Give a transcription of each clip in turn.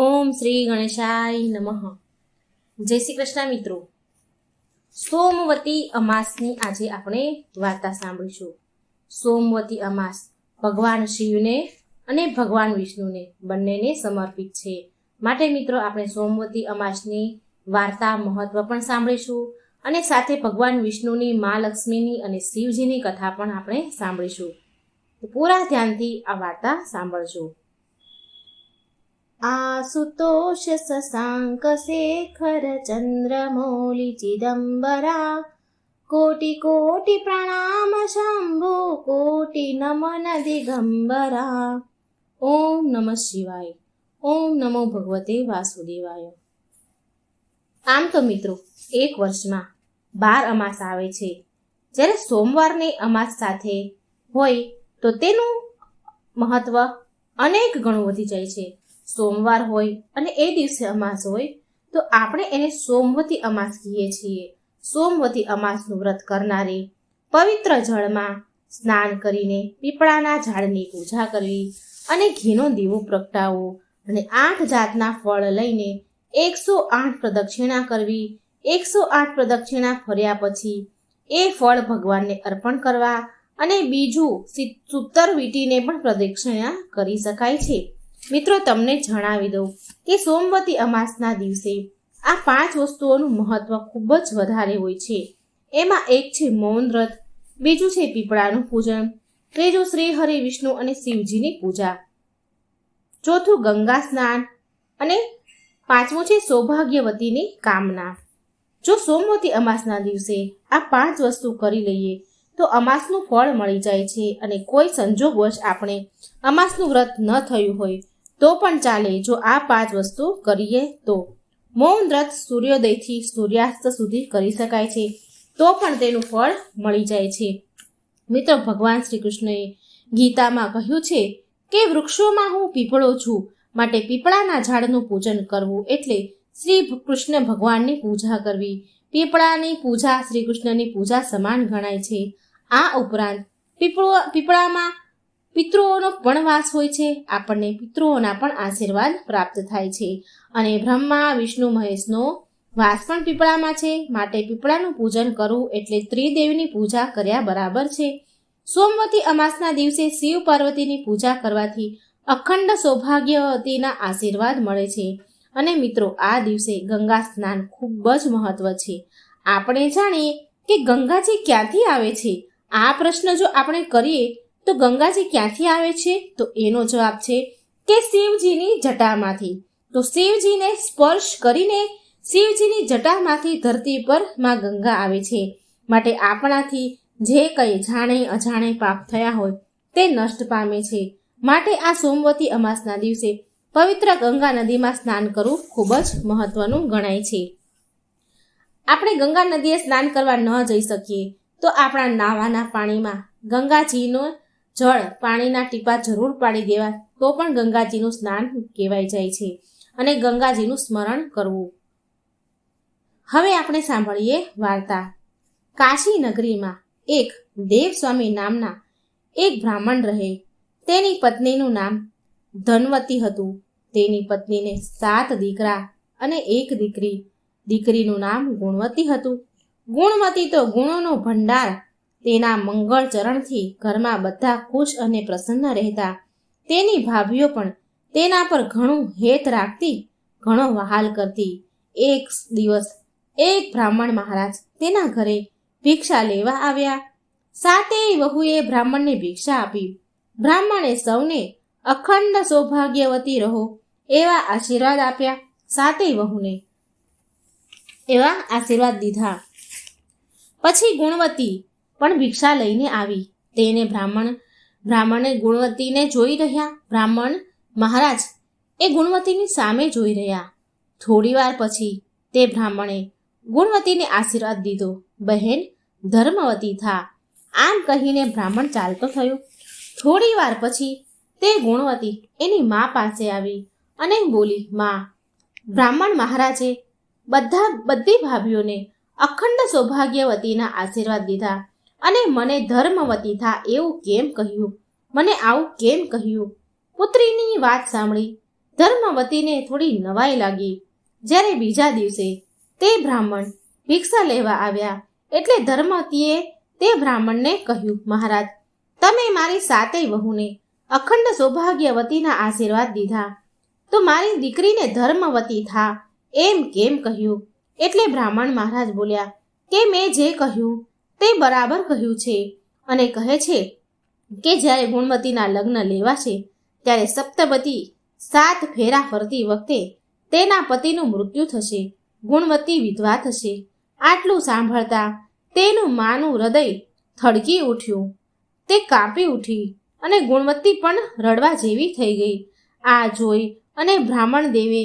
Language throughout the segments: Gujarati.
ઓમ શ્રી ગણેશાય નમઃ. જય શ્રી કૃષ્ણ મિત્રો. સોમવતી અમાસની આજે આપણે વાર્તા સાંભળીશું. સોમવતી અમાસ ભગવાન શિવને અને ભગવાન વિષ્ણુને બંનેને સમર્પિત છે. માટે મિત્રો આપણે સોમવતી અમાસની વાર્તા મહત્વ પણ સાંભળીશું અને સાથે ભગવાન વિષ્ણુની, મા લક્ષ્મીની અને શિવજીની કથા પણ આપણે સાંભળીશું. પૂરા ધ્યાનથી આ વાર્તા સાંભળજો. आसुतोष शशाङ्क शेखर चन्द्रमौलि चिदम्बरा कोटि कोटि प्रणाम शम्भो कोटि नमन दिगम्बरा ઓમ નમઃ શિવાય ઓમ નમો ભગવતે વાસુદેવાય આમ તો મિત્રો એક વર્ષમાં બાર અમાસ આવે છે જ્યારે સોમવારની અમાસ સાથે હોય તો તેનું મહત્વ અનેક ગણું વધી જાય છે સોમવાર હોય અને એ દિવસે અમાસ હોય, તો આપણે એને સોમવતી અમાસ કહીએ છીએ. સોમવતી અમાસનું વ્રત કરનારે પવિત્ર જળમાં સ્નાન કરીને પીપળાના ઝાડની પૂજા કરવી અને ઘીનો દીવો પ્રગટાવવો અને આઠ જાતના ફળ લઈને એકસો આઠ પ્રદક્ષિણા કરવી. એકસો આઠ પ્રદક્ષિણા ફર્યા પછી એ ફળ ભગવાનને અર્પણ કરવા અને બીજું સૂતર વીટીને પણ પ્રદક્ષિણા કરી શકાય છે. મિત્રો, તમને જણાવી દઉં કે સોમવતી અમાસના દિવસે આ પાંચ વસ્તુઓનું મહત્વ ખૂબ જ વધારે હોય છે. એમાં એક છે મૌન વ્રત, બીજું છે પીપળાનું પૂજન, ત્રીજું શ્રી હરિ વિષ્ણુ અને શિવજીની પૂજા, ચોથું ગંગા સ્નાન અને પાંચમું છે સૌભાગ્યવતીની કામના. જો સોમવતી અમાસના દિવસે આ પાંચ વસ્તુ કરી લઈએ, તો અમાસનું ફળ મળી જાય છે અને કોઈ સંજોગવશ આપણે અમાસનું વ્રત ન થયું હોય તો પણ ચાલે, જો આ પાંચ વસ્તુ કરીએ તો. મૌન વ્રત સૂર્યોદયથી સૂર્યાસ્ત સુધી કરી શકાય છે. તો પણ તેનું ફળ મળી જાય છે. મિત્રો, ભગવાન શ્રી કૃષ્ણએ ગીતામાં કહ્યું છે કે વૃક્ષોમાં હું પીપળો છું, માટે પીપળાના ઝાડનું પૂજન કરવું એટલે શ્રી કૃષ્ણ ભગવાનની પૂજા કરવી. પીપળાની પૂજા શ્રી કૃષ્ણની પૂજા સમાન ગણાય છે. આ ઉપરાંત પીપળો, પીપળામાં પિતૃઓનો પણ વાસ હોય છે, આપણને પિતૃઓના પણ આશીર્વાદ પ્રાપ્ત થાય છે. અને બ્રહ્મા, વિષ્ણુ, મહેશનો વાસ પણ પીપળામાં છે. માટે પીપળાનું પૂજન કરવું એટલે ત્રિદેવની પૂજા કર્યા બરાબર છે. સોમવતી અમાસના દિવસે શિવ પાર્વતીની પૂજા કરવાથી અખંડ સૌભાગ્યવતીના આશીર્વાદ મળે છે. અને મિત્રો, આ દિવસે ગંગા સ્નાન ખૂબ જ મહત્વ છે. આપણે જાણીએ કે ગંગાજી ક્યાંથી આવે છે? આ પ્રશ્ન જો આપણે કરીએ તો ગંગાજી ક્યાંથી આવે છે? તો એનો જવાબ છે કે શિવજીની જટામાંથી. તો શિવજીને સ્પર્શ કરીને શિવજીની જટામાંથી ધરતી પરમાં ગંગા આવે છે. માટે આપણાથી જે કંઈ જાણે અજાણે પાપ થયા હોય તે નષ્ટ પામે છે. માટે આ સોમવતી અમાસના દિવસે પવિત્ર ગંગા નદીમાં સ્નાન કરવું ખૂબ જ મહત્વનું ગણાય છે. આપણે ગંગા નદીએ સ્નાન કરવા ન જઈ શકીએ તો આપણા નાવાના પાણીમાં ગંગાજીનો જળ પાણીના ટીપા જરૂર પાડી દેવા, તો પણ ગંગાજીનું સ્નાન કહેવાય જાય છે અને ગંગાજીનું સ્મરણ કરવું. હવે આપણે સાંભળીએ વાર્તા. કાશી નગરીમાં એક દેવસ્વામી નામના એક બ્રાહ્મણ રહે. તેની પત્નીનું નામ ધનવતી હતું. તેની પત્નીને સાત દીકરા અને એક દીકરી. દીકરીનું નામ ગુણવતી હતું. ગુણવતી તો ગુણોનો ભંડાર તેના મંગળ ચરણથી ઘરમાં બધા ખુશ અને પ્રસન્ન રહેતા. તેની ભાભીઓ પણ તેના પર ઘણું હેત રાખતી, ઘણો વહાલ કરતી. એક દિવસ એક બ્રાહ્મણ મહારાજ તેના ઘરે ભિક્ષા લેવા આવ્યા. સાતેય વહુએ બ્રાહ્મણને ભિક્ષા આપી. બ્રાહ્મણે સૌને અખંડ સૌભાગ્યવતી રહો એવા આશીર્વાદ આપ્યા સાતેય વહુને. એવા આશીર્વાદ દીધા. પછી ગુણવતી પણ ભિક્ષા લઈને આવી. તેને બ્રાહ્મણ, બ્રાહ્મણે ગુણવતીને જોઈ રહ્યા. બ્રાહ્મણ, મહારાજ, એ ગુણવતીની સામે જોઈ રહ્યા. થોડીવાર પછી તે બ્રાહ્મણે ગુણવતીને આશીર્વાદ દીધો. બહેન, ધર્મવતી થા. આમ કહીને બ્રાહ્મણ ચાલતો થયો. થોડી વાર પછી તે ગુણવતી એની મા પાસે આવી અને બોલી, મા, બ્રાહ્મણ મહારાજે બધા બધી ભાભીઓને અખંડ સૌભાગ્યવતીના આશીર્વાદ દીધા. અને મને ધર્મવતી થા એવું કેમ કહ્યું? મને આવું કેમ કહ્યું? પુત્રીની વાત સાંભળી ધર્મવતીને થોડી નવાઈ લાગી. જ્યારે બીજા દિવસે તે બ્રાહ્મણ ભિક્ષા લેવા આવ્યા એટલે ધર્મવતીએ તે બ્રાહ્મણને કહ્યું, મહારાજ, તમે મારી સાતેય વહુને અખંડ સૌભાગ્યવતીના આશીર્વાદ દીધા. તો મારી દીકરીને ધર્મવતી થા એમ કેમ કહ્યું? એટલે બ્રાહ્મણ મહારાજ બોલ્યા, કે મેં જે કહ્યું તે બરાબર કહ્યું છે અને કહે છે કે જ્યારે ગુણવતીના લગ્ન લેવાશે, ત્યારે સપ્તપતિ સાત ફેરા ફરતી વખતે તેના પતિનું મૃત્યુ થશે ગુણવતી વિધવા થશે. આટલું સાંભળતા તેનું માનું હૃદય થડકી ઉઠ્યું. તે કાંપી ઉઠી અને ગુણવતી પણ રડવા જેવી થઈ ગઈ. આ જોઈ અને બ્રાહ્મણ દેવે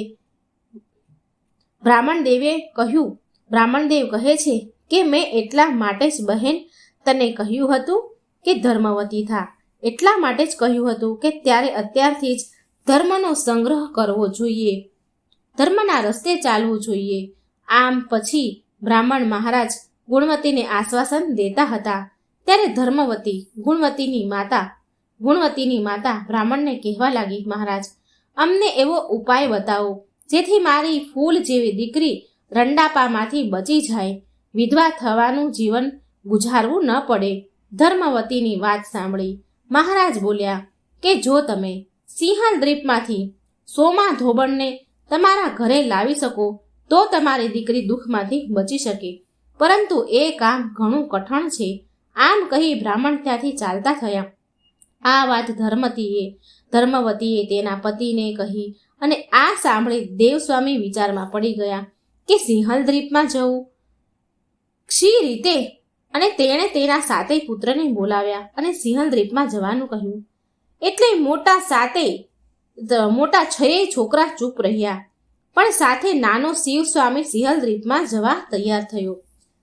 બ્રાહ્મણ દેવે કહ્યું બ્રાહ્મણ દેવ કહે છે કે મેં એટલા માટે જ બહેન તને કહ્યું હતું કે ધર્મવતી થા. એટલા માટે જ કહ્યું હતું કે ત્યારે અત્યારથી જ ધર્મનો સંગ્રહ કરવો જોઈએ. ધર્મના રસ્તે ચાલવું જોઈએ. આમ પછી બ્રાહ્મણ મહારાજ ગુણવતીને આશ્વાસન દેતા હતા. ત્યારે ધર્મવતી ગુણવતીની માતા ગુણવતીની માતા બ્રાહ્મણને કહેવા લાગી, મહારાજ, અમને એવો ઉપાય બતાવો, જેથી મારી ફૂલ જેવી દીકરી રંડાપામાંથી બચી જાય. વિધવા થવાનું જીવન ગુજારવું ન પડે. ધર્મવતીની વાત સાંભળી મહારાજ બોલ્યા, કે જો તમે સિંહલ દ્વીપમાંથી સોમા ધોબણને તમારા ઘરે લાવી શકો, તો તમારી દીકરી દુઃખમાંથી બચી શકે. પરંતુ એ કામ ઘણું કઠણ છે. આમ કહી બ્રાહ્મણ ત્યાંથી ચાલતા થયા. આ વાત ધર્મતીએ, ધર્મવતીએ તેના પતિને કહી અને આ સાંભળી દેવસ્વામી વિચારમાં પડી ગયા કે સિંહલ દ્વીપમાં જવું શી રીતે અને તેણે તેના સાતેય પુત્રને બોલાવ્યા અને સિંહલ દ્વીપમાં જવાનું કહ્યું. એટલે મોટા સાતે મોટા છએ છોકરા ચૂપ રહ્યા. પણ સાથે નાનો શિવ સ્વામી સિંહલ દ્વીપમાં જવા તૈયાર થયો.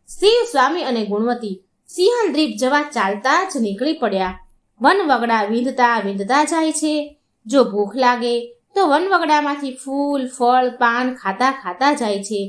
શિવ સ્વામી અને ગુણવતી સિંહલ દ્વીપ જવા ચાલતા જ નીકળી પડ્યા. વનવગડા વીંધતા વીંધતા જાય છે. જો ભૂખ લાગે તો વનવગડામાંથી ફૂલ, ફળ, પાન ખાતા ખાતા જાય છે.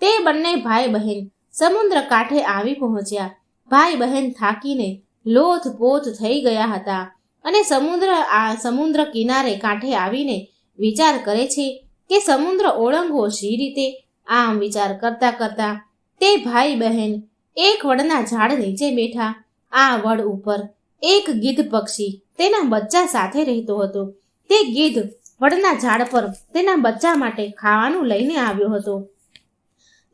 તે બંને ભાઈ બહેન સમુદ્ર કાંઠે આવી પહોંચ્યા. ભાઈ બહેન થાકીને લોથ પોથ થઈ ગયા હતા અને સમુદ્ર આ સમુદ્ર કિનારે કાંઠે આવીને વિચાર કરે છે કે સમુદ્ર ઓળંગવો શી રીતે? આમ વિચાર કરતા કરતા તે ભાઈ બહેન એક વડના ઝાડ નીચે બેઠા. આ વડ ઉપર એક ગીધ પક્ષી તેના બચ્ચા સાથે રહેતો હતો. તે ગીધ વડના ઝાડ પર તેના બચ્ચા માટે ખાવાનું લઈને આવ્યો હતો.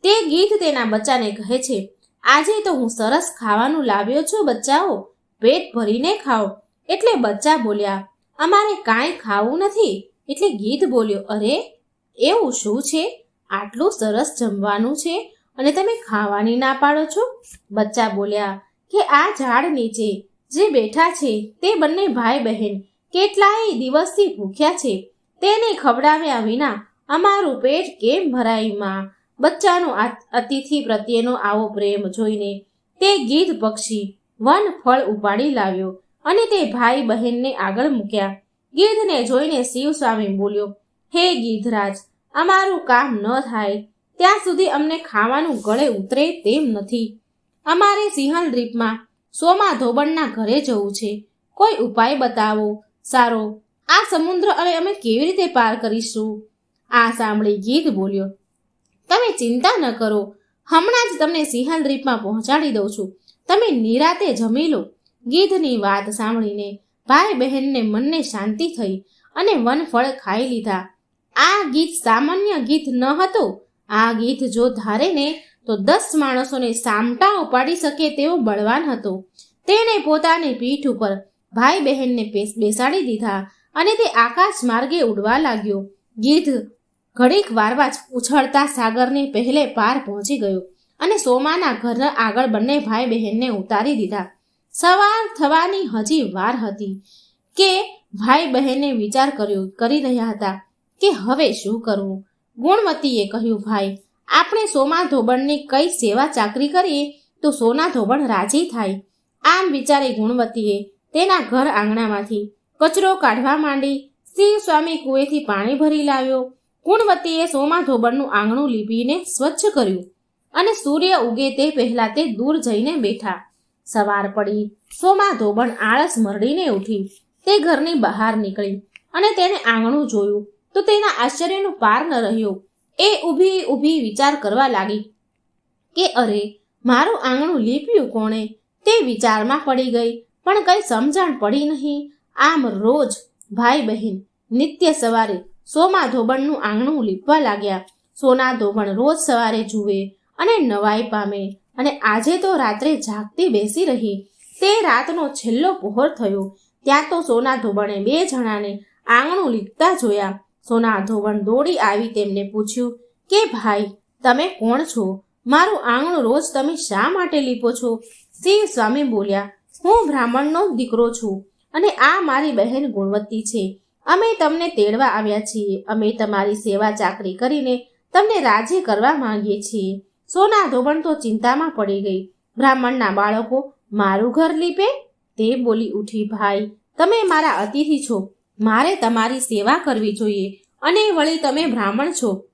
તે ગીધ તેના બચ્ચાને કહે છે, આજે તો હું સરસ ખાવાનું લાવ્યો છું, બચ્ચાઓ. પેટ ભરીને ખાઓ. એટલે બચ્ચા બોલ્યા, અમારે કાંઈ ખાવું નથી. એટલે ગીધ બોલ્યો, અરે, એવું શું છે? આટલું સરસ જમવાનું છે અને તમે ખાવાની ના પાડો છો? બચ્ચા બોલ્યા, કે આ ઝાડ નીચે જે બેઠા છે તે બંને ભાઈ બહેન કેટલાય દિવસથી ભૂખ્યા છે. તેને ખવડાવ્યા વિના અમારું પેટ કેમ ભરાય, માં? બચ્ચાનો અતિથિ પ્રત્યેનો આવો પ્રેમ જોઈને તે ગીધ પક્ષી વન ફળ ઉપાડી લાવ્યો અને તે ભાઈ બહેનને આગળ મૂક્યા. ગીધને જોઈને શિવ સ્વામી બોલ્યો, હે ગીધરાજ, અમારું કામ ન થાય. ત્યાં સુધી અમને ખાવાનું ગળે ઉતરે તેમ નથી. અમારે સિંહલ દ્વીપમાં સોમા ધોબણના ઘરે જવું છે. કોઈ ઉપાય બતાવો? સારો, આ સમુદ્ર અને અમે કેવી રીતે પાર કરીશું? આ સાંભળી ગીધ બોલ્યો તમે ચિંતા ન કરો. હમણાં જ તમને સિંહલ દ્વીપમાં પહોંચાડી દઉં છું. તમે નિરાતે જમી લો. ગીધની વાત સાંભળીને ભાઈ બહેનને મનને શાંતિ થઈ અને વનફળ ખાઈ લીધા. આ ગીત સામાન્ય ગીત ન હતો. આ ગીત જો ધારે ને તો દસ માણસોને સામટા ઉપાડી શકે તેવો બળવાન હતો. તેણે પોતાની પીઠ ઉપર ભાઈ બહેનને બેસાડી દીધા અને તે આકાશ માર્ગે ઉડવા લાગ્યો. ગીધ ઘડીક વારવા જ ઉછળતા સાગરને પહેલે પાર પહોંચી ગયો અને સોમાના ઘર આગળ બંને ભાઈ બહેનને ઉતારી દીધા. સવાર થવાની હજી વાર હતી કે ભાઈ બહેને વિચાર કર્યો, કરી રહ્યા હતા કે હવે શું કરવું? ગુણવતીએ કહ્યું, ભાઈ, આપણે સોમા ધોબણની કઈ સેવા ચાકરી કરીએ તો સોના ધોબણ રાજી થાય. આમ વિચારી ગુણવતીએ તેના ઘર આંગણામાંથી કચરો કાઢવા માંડી શિવ સ્વામી કુએથી પાણી ભરી લાવ્યો. ગુણવતીએ સોમા ધોબણનું આંગણું લીપીને સ્વચ્છ કર્યું અને સૂર્ય ઉગે તે પહેલા તે દૂર જઈને બેઠા. સવાર પડી. સોમા ધોબણ આળસ મરડીને ઉઠી. તે ઘરની બહાર નીકળી અને તેને આંગણું જોયું. તો તેના આશ્ચર્યનું પાર ન રહ્યો. એ ઊભી ઊભી વિચાર કરવા લાગી કે અરે, મારું આંગણું લીપ્યું કોણે? તે વિચારમાં પડી ગઈ. પણ કંઈ સમજણ પડી નહીં. આમ રોજ ભાઈ બહેન નિત્ય સવારે સોમા ધોબણનું આંગણું લીપવા લાગ્યા. સોના ધોબણ રોજ સવારે જુએ અને નવાઈ પામે અને આજે તો રાત્રે જાગતી બેસી રહી. તે રાતનો છેલ્લો પહોર થયો. ત્યાં તો સોના ધોબણે બે જણાને આંગણું લીપતા જોયા. સોના ધોબણ દોડી આવી તેમને પૂછ્યું કે ભાઈ, તમે કોણ છો? મારું આંગણું રોજ તમે શા માટે લીપો છો? શિવ સ્વામી બોલ્યા, હું બ્રાહ્મણનો દીકરો છું અને આ મારી બહેન ગુણવત્તી છે. અમે તમને તેડવા આવ્યા છીએ. અમે તમારી સેવા ચાકરી કરીને તમને રાજી કરવા માંગીએ છીએ. સોના ધોબણ તો ચિંતામાં પડી ગઈ. બ્રાહ્મણના બાળકો, મારું ઘર લીપે? તે બોલી ઉઠી, ભાઈ, તમે મારા અતિથિ છો. મારે તમારી સેવા કરવી જોઈએ અને વળી તમે બ્રાહ્મણ છો.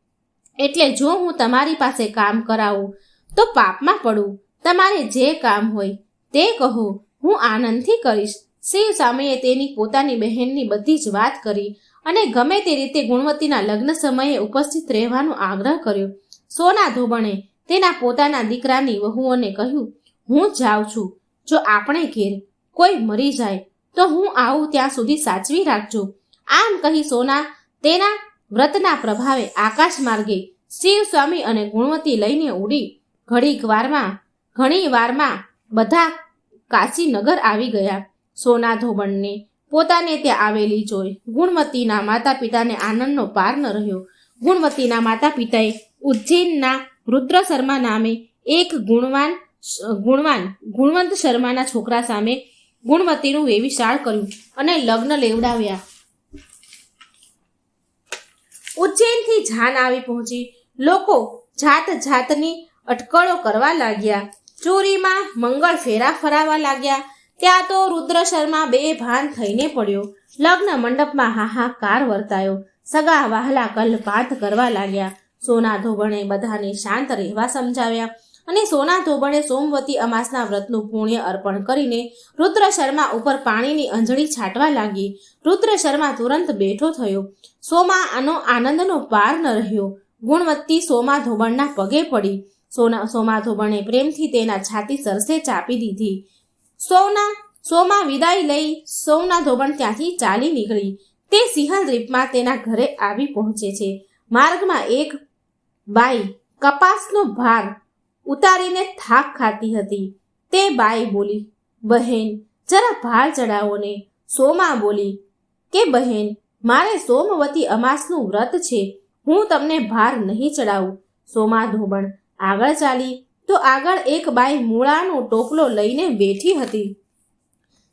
એટલે જો હું તમારી પાસે કામ કરાવું, તો પાપમાં પડું. તમારે જે કામ હોય તે કહો. હું આનંદથી કરીશ. શિવ સ્વામીએ તેની પોતાની બહેનની બધી જ વાત કરી અને ગમે તે રીતે ગુણવતીના લગ્ન સમયે ઉપસ્થિત રહેવાનો આગ્રહ કર્યો. સોના ધોબણે તેના પોતાના દીકરાની વહુઓને કહ્યું, હું જાઉં છું. જો આપણે ઘેર કોઈ મરી જાય, તો હું આવું ત્યાં સુધી સાચવી રાખજો. આમ કહી સોના તેના વ્રતના પ્રભાવે આકાશ માર્ગે શિવ સ્વામી અને ગુણવતી લઈને ઉડી ઘડીક વારમાં, ઘણી વારમાં બધા કાશીનગર આવી ગયા. સોના ધોબણને. પોતાને ત્યાં આવેલી જોઈ ગુણવતીના માતા પિતાને આનંદનો પાર ન રહ્યો. ગુણવતીના માતા પિતાએ ઉજ્જૈનના રુદ્ર શર્મા નામે એક ગુણવાન ગુણવાન ગુણવંત શર્માના છોકરા સામે ગુણવતીનું વેવિશાળ કર્યું અને લગ્ન લેવડાવ્યા. ઉજ્જૈનથી જાન આવી પહોંચી. લોકો જાત જાતની અટકળો કરવા લાગ્યા. ચોરીમાં મંગળ ફેરા ફરાવા લાગ્યા. ત્યાં તો રુદ્ર શર્મા બે ભાન થઈને પડ્યો. લગ્ન મંડપમાં હાહાકાર વર્તાયો. સગા વહાલા કલ્પાત કરવા લાગ્યા. સોના ધોબણે બધાને શાંત રહેવા સમજાવ્યા અને સોના ધોબણે સોમવતી અમાસના વ્રતનું પુણ્ય અર્પણ કરીને રુદ્ર શર્મા ઉપર પાણીની અંજળી છાંટવા લાગી. રુદ્ર શર્મા તુરંત બેઠો થયો. સોમા આનો આનંદનો પાર ન રહ્યો. ગુણવત્તી સોમા ધોબણના પગે પડી. સોના, સોમા ધોબણે પ્રેમથી તેના છાતી સરસે ચાપી દીધી. સૌના, સોમાં વિદાય લઈ સૌના ધોબણ ત્યાંથી ચાલી નીકળી. તે સિંહલ દ્વીપમાં તેના ઘરે આવી પહોંચે છે. માર્ગમાં એક બાઈ કપાસનો ભાર ઉતારીને થાક ખાતી હતી. તે બાઈ બોલી, બહેન, જરા ભાર ચડાવો ને. સોમા બોલી, કે બહેન, મારે સોમવતી અમાસનું વ્રત છે. હું તમને ભાર નહીં ચડાવું સોમા ધોબણ, આગળ ચાલી. તો આગળ એક બાઈ મૂળાનો ટોપલો લઈને બેઠી હતી.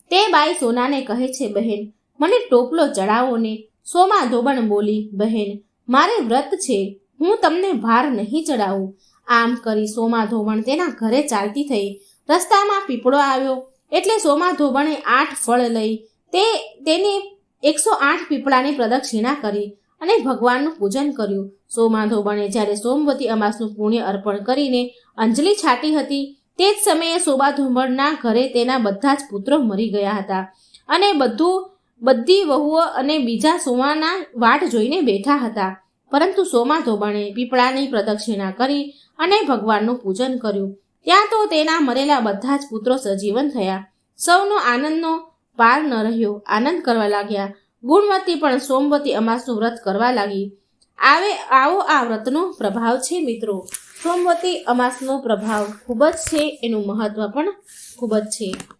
તે બાઈ સોનાને કહે છે, બહેન, મને ટોપલો ચડાવો ને. સોમા ધોબણ બોલી, બહેન, મારે વ્રત છે. હું તમને ભાર નહીં ચડાવું આમ કરી સોમા ધોબણ તેના ઘરે ચાલતી થઈ. રસ્તામાં પીપળો આવ્યો. એટલે સોમા ધોબણે આઠ ફળ લઈ. તે, તેને એકસો આઠ પીપળાની પ્રદક્ષિણા કરી. અને ભગવાનનું પૂજન કર્યું. સોમા ધોબણે જ્યારે સોમવતી અમાસનું પુણ્ય અર્પણ કરીને અંજલિ છાટી હતી, તે જ સમયે સોમા ધોબણના ઘરે તેના બધા જ પુત્રો મરી ગયા હતા. અને બધું, બધી વહુઓ અને બીજા સોમાના વાટ જોઈને બેઠા હતા. પરંતુ સોમા ધોબણે પીપળાની પ્રદક્ષિણા કરી અને ભગવાનનું પૂજન કર્યું. ત્યાં તો તેના મરેલા બધા જ પુત્રો સજીવન થયા. સૌનો આનંદનો પાર ન રહ્યો. આનંદ કરવા લાગ્યા. ગુણવતી પણ સોમવતી અમાસનું વ્રત કરવા લાગી. આવે, આવો આ વ્રતનો પ્રભાવ છે મિત્રો. સોમવતી અમાસનો પ્રભાવ ખૂબ જ છે, એનું મહત્ત્વ પણ ખૂબ જ છે.